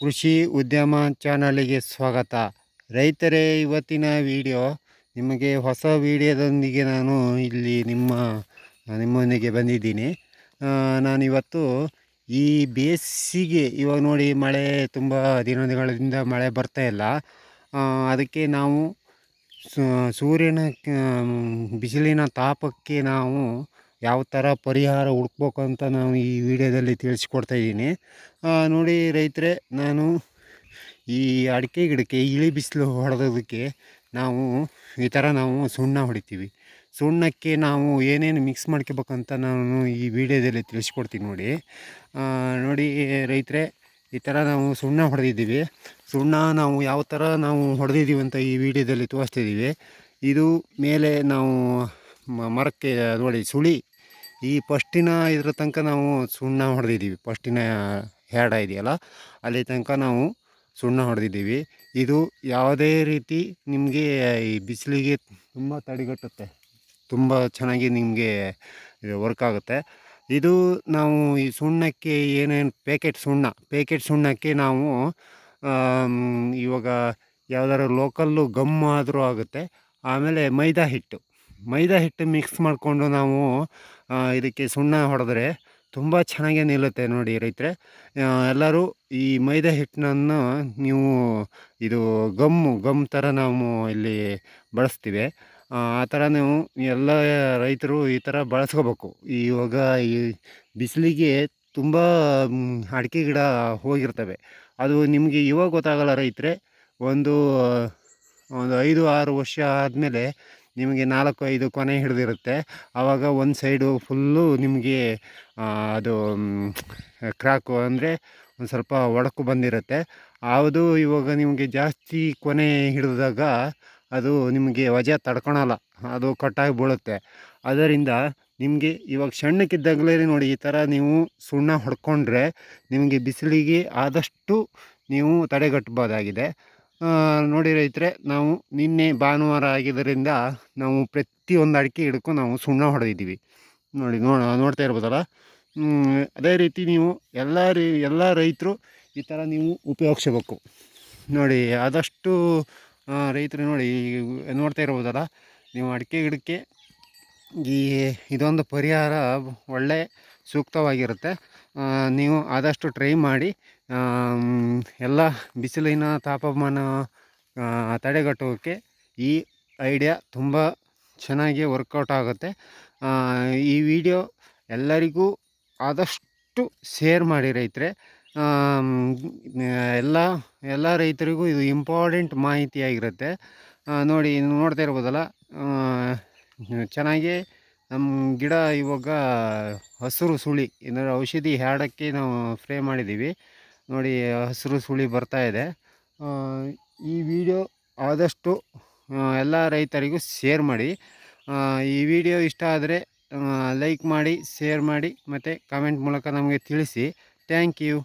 ಕೃಷಿ ಉದ್ಯಮ ಚಾನಲಿಗೆ ಸ್ವಾಗತ. ರೈತರೇ, ಇವತ್ತಿನ ವಿಡಿಯೋ ನಿಮಗೆ ಹೊಸ ವಿಡಿಯೋದೊಂದಿಗೆ ನಾನು ಇಲ್ಲಿ ನಿಮ್ಮ, ನಿಮ್ಮೊಂದಿಗೆ ಬಂದಿದ್ದೀನಿ. ನಾನಿವತ್ತು ಈ ಬೇಸಿಗೆ, ಇವಾಗ ನೋಡಿ ಮಳೆ ತುಂಬ ದಿನಗಳಿಂದ ಮಳೆ ಬರ್ತಾ ಇಲ್ಲ. ಅದಕ್ಕೆ ನಾವು ಸೂರ್ಯನ ಬಿಸಿಲಿನ ತಾಪಕ್ಕೆ ನಾವು ಯಾವ ಥರ ಪರಿಹಾರ ಹುಡ್ಕ್ಬೇಕು ಅಂತ ನಾವು ಈ ವಿಡಿಯೋದಲ್ಲಿ ತಿಳಿಸ್ಕೊಡ್ತಾ ಇದ್ದೀನಿ. ನೋಡಿ ರೈತರೇ, ನಾನು ಈ ಅಡಿಕೆ ಗಿಡಕ್ಕೆ ಇಳಿ ಬಿಸಿಲು ಹೊಡೆದೋದಕ್ಕೆ ನಾವು ಈ ಥರ ನಾವು ಸುಣ್ಣ ಹೊಡಿತೀವಿ. ಸುಣ್ಣಕ್ಕೆ ನಾವು ಏನೇನು ಮಿಕ್ಸ್ ಮಾಡ್ಕೋಬೇಕಂತ ನಾನು ಈ ವಿಡಿಯೋದಲ್ಲಿ ತಿಳಿಸ್ಕೊಡ್ತೀನಿ ನೋಡಿ. ನೋಡಿ ರೈತರೇ, ಈ ಥರ ನಾವು ಸುಣ್ಣ ಹೊಡೆದಿದ್ದೀವಿ. ಸುಣ್ಣ ನಾವು ಯಾವ ಥರ ನಾವು ಹೊಡೆದಿದ್ದೀವಿ ಅಂತ ಈ ವಿಡಿಯೋದಲ್ಲಿ ತೋರಿಸ್ತಿದ್ದೀವಿ ಇದು ಮೇಲೆ ನಾವು ಮರಕ್ಕೆ ನೋಡಿ ಸುಳಿ ಈ ಫಸ್ಟಿನ ಇದ್ರ ತನಕ ನಾವು ಸುಣ್ಣ ಹೊಡೆದಿದ್ದೀವಿ. ಫಸ್ಟಿನ ಹ್ಯಾಡ ಇದೆಯಲ್ಲ, ಅಲ್ಲಿ ತನಕ ನಾವು ಸುಣ್ಣ ಹೊಡೆದಿದ್ದೀವಿ. ಇದು ಯಾವುದೇ ರೀತಿ ನಿಮಗೆ ಈ ಬಿಸಿಲಿಗೆ ತುಂಬ ತಡೆಗಟ್ಟುತ್ತೆ. ತುಂಬ ಚೆನ್ನಾಗಿ ನಿಮಗೆ ವರ್ಕ್ ಆಗುತ್ತೆ. ಇದು ನಾವು ಈ ಸುಣ್ಣಕ್ಕೆ ಏನೇನು ಪ್ಯಾಕೆಟ್ ಸುಣ್ಣ ಪ್ಯಾಕೆಟ್ ಸುಣ್ಣಕ್ಕೆ ನಾವು ಇವಾಗ ಯಾವ್ದಾದ್ರು ಲೋಕಲ್ಲು ಗಮ್ ಆದರೂ ಆಗುತ್ತೆ. ಆಮೇಲೆ ಮೈದಾ ಹಿಟ್ಟು. ಮೈದಾ ಹಿಟ್ಟು ಮಿಕ್ಸ್ ಮಾಡಿಕೊಂಡು ನಾವು ಇದಕ್ಕೆ ಸುಣ್ಣ ಹೊಡೆದ್ರೆ ತುಂಬ ಚೆನ್ನಾಗೇ ನಿಲ್ಲುತ್ತೆ ನೋಡಿ ರೈತರೆ. ಎಲ್ಲರೂ ಈ ಮೈದಾ ಹಿಟ್ಟನ್ನು ನೀವು ಇದು ಗಮ್ಮು ಗಮ್ ಥರ ನಾವು ಇಲ್ಲಿ ಬಳಸ್ತೀವಿ. ಆ ಆ ಥರ ನೀವು ಎಲ್ಲ ರೈತರು ಈ ಥರ ಬಳಸ್ಕೋಬೇಕು. ಇವಾಗ ಈ ಬಿಸಿಲಿಗೆ ತುಂಬ ಅಡಿಕೆ ಗಿಡ ಹೋಗಿರ್ತವೆ. ಅದು ನಿಮಗೆ ಇವಾಗ ಗೊತ್ತಾಗಲ್ಲ ರೈತರೆ, ಒಂದು ಒಂದು ಐದು, ಆರು ವರ್ಷ ಆದಮೇಲೆ ನಿಮಗೆ ನಾಲ್ಕು ಐದು ಕೊನೆ ಹಿಡಿದಿರುತ್ತೆ. ಆವಾಗ ಒಂದು ಸೈಡು ಫುಲ್ಲು ನಿಮಗೆ ಅದು ಕ್ರಾಕು ಅಂದರೆ ಒಂದು ಸ್ವಲ್ಪ ಒಡಕು ಬಂದಿರುತ್ತೆ. ಅದು ಇವಾಗ ನಿಮಗೆ ಜಾಸ್ತಿ ಕೊನೆ ಹಿಡಿದಾಗ ಅದು ನಿಮಗೆ ವಜೆ ತಡ್ಕೊಳಲ್ಲ. ಅದು ಕಟ್ಟಾಗಿ ಬೀಳುತ್ತೆ. ಅದರಿಂದ ನಿಮಗೆ ಇವಾಗ ಸಣ್ಣಕ್ಕಿದ್ದಾಗಲೇ ನೋಡಿ ಈ ಥರ ನೀವು ಸುಣ್ಣ ಹೊಡ್ಕೊಂಡ್ರೆ ನಿಮಗೆ ಬಿಸಿಲಿಗೆ ಆದಷ್ಟು ನೀವು ತಡೆಗಟ್ಟಬೋದಾಗಿದೆ ನೋಡಿ ರೈತರೆ, ನಾವು ನಿನ್ನೆ ಭಾನುವಾರ ಆಗಿದ್ದರಿಂದ ನಾವು ಪ್ರತಿಯೊಂದು ಅಡಿಕೆ ಗಿಡಕ್ಕೂ ನಾವು ಸುಣ್ಣ ಹೊಡೆದಿದ್ದೀವಿ. ನೋಡಿ, ನೋಡ, ನೋಡ್ತಾ ಇರ್ಬೋದಲ್ಲ? ಅದೇ ರೀತಿ ನೀವು ಎಲ್ಲ ರೀ, ಎಲ್ಲ ರೈತರು ಈ ಥರ ನೀವು ಉಪಯೋಗಿಸಬೇಕು. ನೋಡಿ, ಆದಷ್ಟು ರೈತರು ನೋಡಿ ನೋಡ್ತಾ ಇರ್ಬೋದಲ್ಲ? ನೀವು ಅಡಿಕೆ ಗಿಡಕ್ಕೆ ಈ, ಇದೊಂದು ಪರಿಹಾರ ಒಳ್ಳೆ ಸೂಕ್ತವಾಗಿರುತ್ತೆ. ನೀವು ಆದಷ್ಟು ಟ್ರೈ ಮಾಡಿ ಎಲ್ಲ ಬಿಸಿಲಿನ ತಾಪಮಾನ ತಡೆಗಟ್ಟೋಕ್ಕೆ ಈ ಐಡಿಯಾ ತುಂಬ ಚೆನ್ನಾಗಿ ವರ್ಕೌಟ್ ಆಗುತ್ತೆ. ಈ ವಿಡಿಯೋ ಎಲ್ಲರಿಗೂ ಆದಷ್ಟು ಶೇರ್ ಮಾಡಿ ರೈತರೆ. ಎಲ್ಲ ಎಲ್ಲ ರೈತರಿಗೂ ಇದು ಇಂಪಾರ್ಟೆಂಟ್ ಮಾಹಿತಿಯಾಗಿರುತ್ತೆ. ನೋಡಿ ನೋಡ್ತಾ ಇರ್ಬೋದಲ್ಲ ಚೆನ್ನಾಗಿ ನಮ್ಮ ಗಿಡ ಇವಾಗ ಹಸಿರು ಸುಳಿ, ಏನಾದ್ರೂ ಔಷಧಿ ಹ್ಯಾಡಕ್ಕೆ ನಾವು ಫ್ರೇ ಮಾಡಿದ್ದೀವಿ. ನೋಡಿ ಹಸಿರು ಸುಳಿ ಬರ್ತಾ ಇದೆ. ಈ ವಿಡಿಯೋ ಆದಷ್ಟು ಎಲ್ಲ ರೈತರಿಗೂ ಶೇರ್ ಮಾಡಿ. ಈ ವಿಡಿಯೋ ಇಷ್ಟ ಆದರೆ ಲೈಕ್ ಮಾಡಿ, ಶೇರ್ ಮಾಡಿ, ಮತ್ತು ಕಾಮೆಂಟ್ ಮೂಲಕ ನಮಗೆ ತಿಳಿಸಿ. Thank you.